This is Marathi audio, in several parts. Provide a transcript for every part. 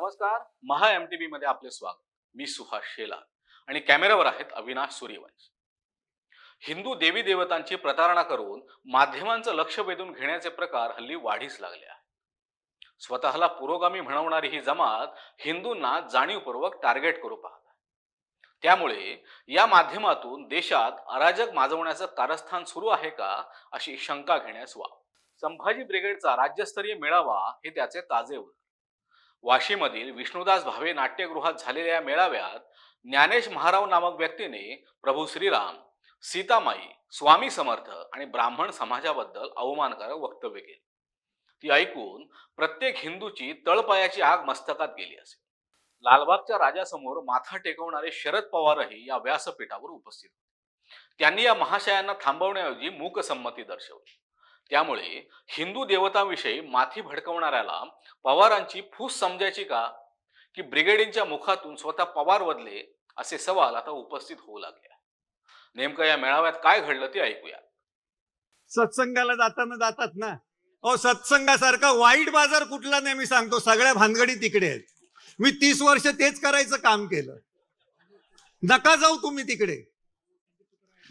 नमस्कार. महा एम टी बी मध्ये आपले स्वागत. मी सुहास शेलार आणि कॅमेऱ्यावर आहेत अविनाश सूर्यवंश. हिंदू देवी देवतांची प्रतारणा करून माध्यमांचं लक्ष वेधून घेण्याचे प्रकार हल्ली वाढीस लागले आहेत. स्वतःला पुरोगामी म्हणवणारी ही जमात हिंदूंना जाणीवपूर्वक टार्गेट करू पाहत आहे. त्यामुळे या माध्यमातून देशात अराजक माजवण्याचं कारस्थान सुरू आहे का अशी शंका घेण्यास वाव. संभाजी ब्रिगेडचा राज्यस्तरीय मेळावा हे त्याचे ताजे उदाहरण. वाशीमधील विष्णुदास भावे नाट्यगृहात झालेल्या या मेळाव्यात ज्ञानेश महाराव नामक व्यक्तीने प्रभू श्रीराम सीतामाई स्वामी समर्थ आणि ब्राह्मण समाजाबद्दल अवमानकारक वक्तव्य केले. ती ऐकून प्रत्येक हिंदूची तळपायाची आग मस्तकात गेली असेल लालबागच्या राजासमोर माथा टेकवणारे शरद पवारही या व्यासपीठावर उपस्थित होते. त्यांनी या महाशयांना थांबवण्याऐवजी मूकसंमती दर्शवली. त्यामुळे हिंदू देवतांविषयी माथी भडकवणाऱ्याला पवारांची फूस समजायची का? की ब्रिगेडींच्या मुखातून स्वतः पवार वदले असे सवाल आता उपस्थित होऊ लागले. नेमकं या मेळाव्यात काय घडलं ते ऐकूया. सत्संगाला जाताना जातात ना? अहो सत्संगासारखा वाईट बाजार कुठला नाही मी सांगतो? सगळ्या भानगडी तिकडे आहेत. मी तीस वर्ष तेच करायचं काम केलं. नका जाऊ तुम्ही तिकडे.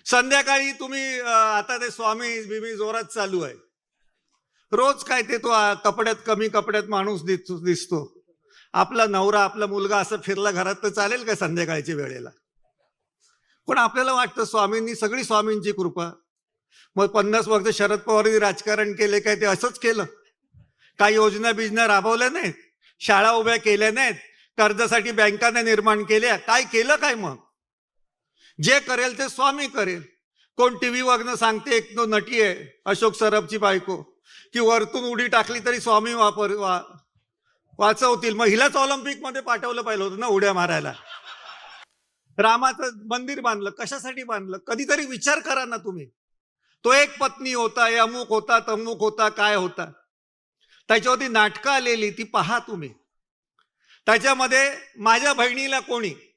संध्याकाळी तुम्ही आता ते स्वामी बिमी जोरात चालू आहे. रोज काय ते तो कपड्यात कमी कपड्यात माणूस दिसतो. आपला नवरा आपला मुलगा असं फिरला घरात तर चालेल का संध्याकाळच्या वेळेला? पण आपल्याला वाटतं स्वामींनी सगळी स्वामींची कृपा. मग पन्नास वर्ष शरद पवारांनी राजकारण केले काय ते असंच केलं? काही योजना बिजना राबवल्या नाहीत? शाळा उभ्या केल्या नाहीत? कर्जासाठी बँकाने निर्माण केल्या? काय केलं काय मग? जे करेल ते स्वामी करेल. कोण टीव्ही वरनं सांगते एक तो नटी आहे अशोक सरबची बायको. की वरतून उडी टाकली तरी स्वामी वापर वा वाचवतील. मग हिलाच पाठवलं पाहिलं होतं ना उड्या मारायला. रामाचं मंदिर बांधलं कशासाठी बांधलं? कधीतरी विचार करा ना तुम्ही. तो एक पत्नी होता हे अमुक होता तमुक होता काय होता. त्याच्यावरती नाटकं आलेली ती पहा तुम्ही. त्याच्यामध्ये माझ्या बहिणीला कोणी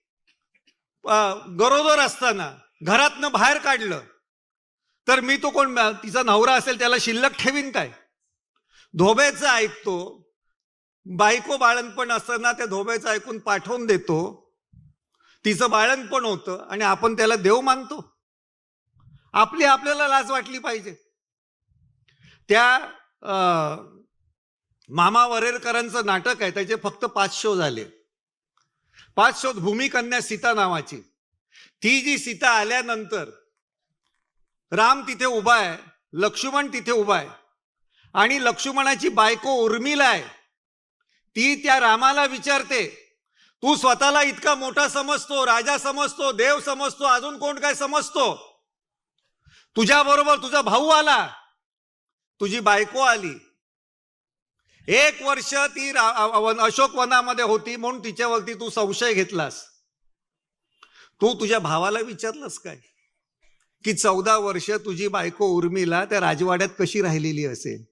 गरोदर असताना घरातनं बाहेर काढलं तर मी तो कोण तिचा नवरा असेल त्याला शिल्लक ठेवीन काय? धोब्याचं ऐकतो बायको बाळणपण असताना त्या धोब्याचं ऐकून पाठवून देतो तिचं बाळणपण होतं आणि आपण त्याला देव मानतो. आपली आपल्याला लाज वाटली पाहिजे. त्या मामा वरेरकरांचं नाटक आहे त्याचे फक्त पाच शो झाले. पाच शो भूमिकन्या सीता नावाची. ती जी सीता आल्यानंतर राम तिथे उभा आहे लक्ष्मण तिथे उभा आहे आणि लक्ष्मणाची बायको उर्मिला आहे. ती त्या रामाला विचारते तू स्वतःला इतका मोठा समजतो राजा समजतो देव समजतो अजून कोण काय समजतो? तुझ्या बरोबर तुझा भाऊ आला. तुझी बायको आली. एक वर्ष ती अशोक वनामध्ये होती म्हणून तिच्यावरती तू संशय घेतलास. तू तुझ्या भावाला विचारलंस काय? की चौदा वर्ष तुझी बायको उर्मिला त्या राजवाड्यात कशी राहिलेली असेल?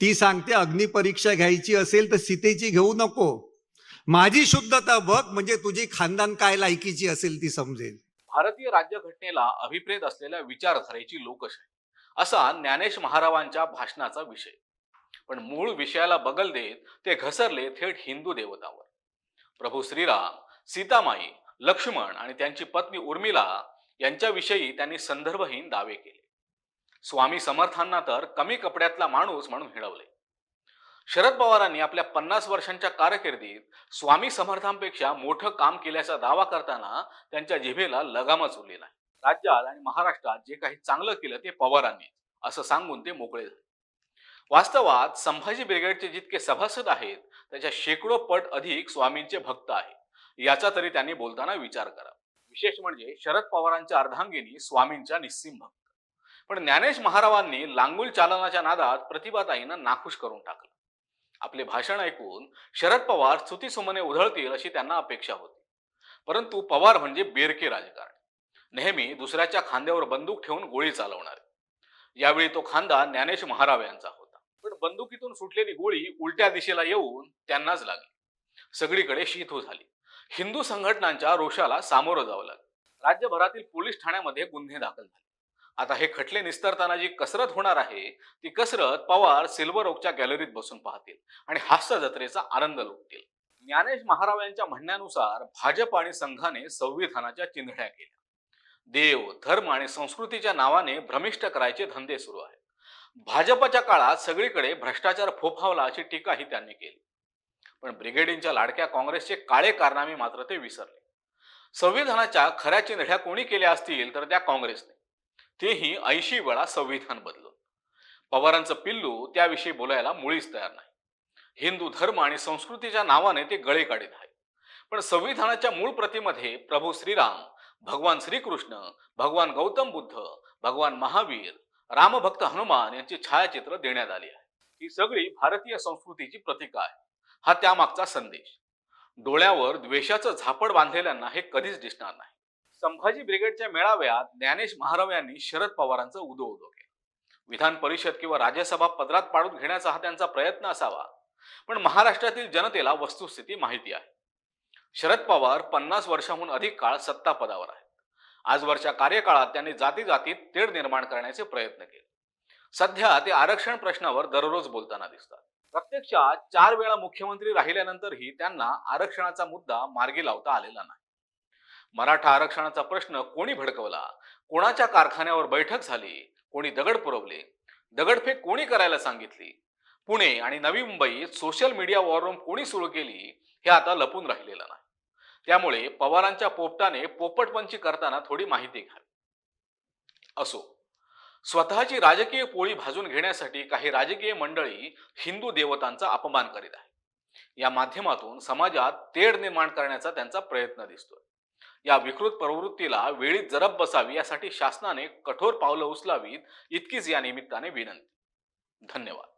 ती सांगते अग्निपरीक्षा घ्यायची असेल तर सीतेची घेऊ नको. माझी शुद्धता बघ म्हणजे तुझी खानदान काय लायकीची असेल ती समजेल. भारतीय राज्यघटनेला अभिप्रेत असलेल्या विचारधारेची लोकशाही असा ज्ञानेश महारावांच्या भाषणाचा विषय. पण मूळ विषयाला बगल देत ते घसरले थेट हिंदू देवतावर. प्रभू श्रीराम सीतामाई लक्ष्मण आणि त्यांची पत्नी उर्मिला यांच्याविषयी त्यांनी संदर्भहीन दावे केले. स्वामी समर्थांना तर कमी कपड्यातला माणूस म्हणून हिडवले शरद पवारांनी आपल्या पन्नास वर्षांच्या कारकिर्दीत स्वामी समर्थांपेक्षा मोठं काम केल्याचा दावा करताना त्यांच्या जिभेला लगामच उरली नाही. राज्यात आणि महाराष्ट्रात जे काही चांगलं केलं ते पवारांनी असं सांगून ते मोकळे झाले. वास्तवात संभाजी ब्रिगेडचे जितके सभासद आहेत त्याच्या शेकडो पट अधिक स्वामींचे भक्त आहेत. याचा तरी त्यांनी बोलताना विचार करा. विशेष म्हणजे शरद पवारांच्या अर्धांगिनी स्वामींच्या निस्सिम भक्त. पण ज्ञानेश महारावांनी लांगुल चालनाच्या नादात प्रतिभाताईंना नाखुश करून टाकलं. आपले भाषण ऐकून शरद पवार स्तुतीसुमने उधळतील अशी त्यांना अपेक्षा होती. परंतु पवार म्हणजे बेरके राजकारण. नेहमी दुसऱ्याच्या खांद्यावर बंदूक ठेवून गोळी चालवणारे. यावेळी तो खांदा ज्ञानेश महाराव यांचा होता. पण बंदुकीतून सुटलेली गोळी उलट्या दिशेला येऊन त्यांनाच लागली. सगळीकडे शीत झाली. हिंदू संघटनांच्या रोषाला सामोरं जावं लागलं. राज्यभरातील पोलीस ठाण्यामध्ये गुन्हे दाखल झाले. आता हे खटले निस्तरताना जी कसरत होणार आहे ती कसरत पवार सिल्वर ओकच्या गॅलरीत बसून पाहतील आणि हास्य जत्रेचा आनंद लुटतील. ज्ञानेश महाराव यांच्या म्हणण्यानुसार भाजप आणि संघाने संविधानाच्या चिंधड्या केल्या. देव धर्म आणि संस्कृतीच्या नावाने भ्रमिष्ट करायचे धंदे सुरू आहेत. भाजपच्या काळात सगळीकडे भ्रष्टाचार फोफावला अशी टीकाही त्यांनी केली. पण ब्रिगेडींच्या लाडक्या काँग्रेसचे काळे कारनामे मात्र ते विसरले. संविधानाच्या खऱ्या चिंधड्या कोणी केल्या असतील तर त्या काँग्रेसने. तेही ऐंशी वेळा संविधान बदलून. पवारांचं पिल्लू त्याविषयी बोलायला मुळीच तयार नाही. हिंदू धर्म आणि संस्कृतीच्या नावाने ते गळे काढीत आहे पण संविधानाच्या मूळ प्रतीमध्ये प्रभू श्रीराम भगवान श्रीकृष्ण भगवान गौतम बुद्ध भगवान महावीर रामभक्त हनुमान यांची छायाचित्र देण्यात आली आहे. ही सगळी भारतीय संस्कृतीची प्रतीक आहे. हा त्यामागचा संदेश. डोळ्यावर द्वेषाचं झापड बांधलेल्यांना हे कधीच दिसणार नाही. संभाजी ब्रिगेडच्या मेळाव्यात ज्ञानेश महाराव यांनी शरद पवारांचं उदो उदो केलं. विधान परिषद किंवा राज्यसभा पदरात पाडून घेण्याचा हा त्यांचा प्रयत्न असावा. पण महाराष्ट्रातील जनतेला वस्तुस्थिती माहिती आहे. शरद पवार पन्नास वर्षाहून अधिक काळ सत्ता पदावर आहेत. आजवरच्या कार्यकाळात त्यांनी जाती जातीत तेढ निर्माण करण्याचे प्रयत्न केले. सध्या ते आरक्षण प्रश्नावर दररोज बोलताना दिसतात. प्रत्यक्षात चार वेळा मुख्यमंत्री राहिल्यानंतरही त्यांना आरक्षणाचा मुद्दा मार्गी लावता आलेला नाही. मराठा आरक्षणाचा प्रश्न कोणी भडकवला? कोणाच्या कारखान्यावर बैठक झाली? कोणी दगड पुरवले? दगडफेक कोणी करायला सांगितली? पुणे आणि नवी मुंबईत सोशल मीडिया वॉर कोणी सुरू केली? हे आता लपून राहिलेलं नाही. त्यामुळे पवारांच्या पोपटाने पोपटपंची करताना थोडी माहिती घ्यावी असो स्वतःची राजकीय पोळी भाजून घेण्यासाठी काही राजकीय मंडळी हिंदू देवतांचा अपमान करीत आहे या माध्यमातून समाजात तेढ निर्माण करण्याचा त्यांचा प्रयत्न दिसतोय. या विकृत प्रवृत्तीला वेळीत जरब बसावी यासाठी शासनाने कठोर पावलं उचलावीत इतकीच या निमित्ताने विनंती. धन्यवाद.